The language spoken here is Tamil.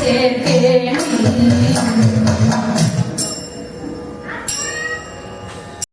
சேர்க்கேன்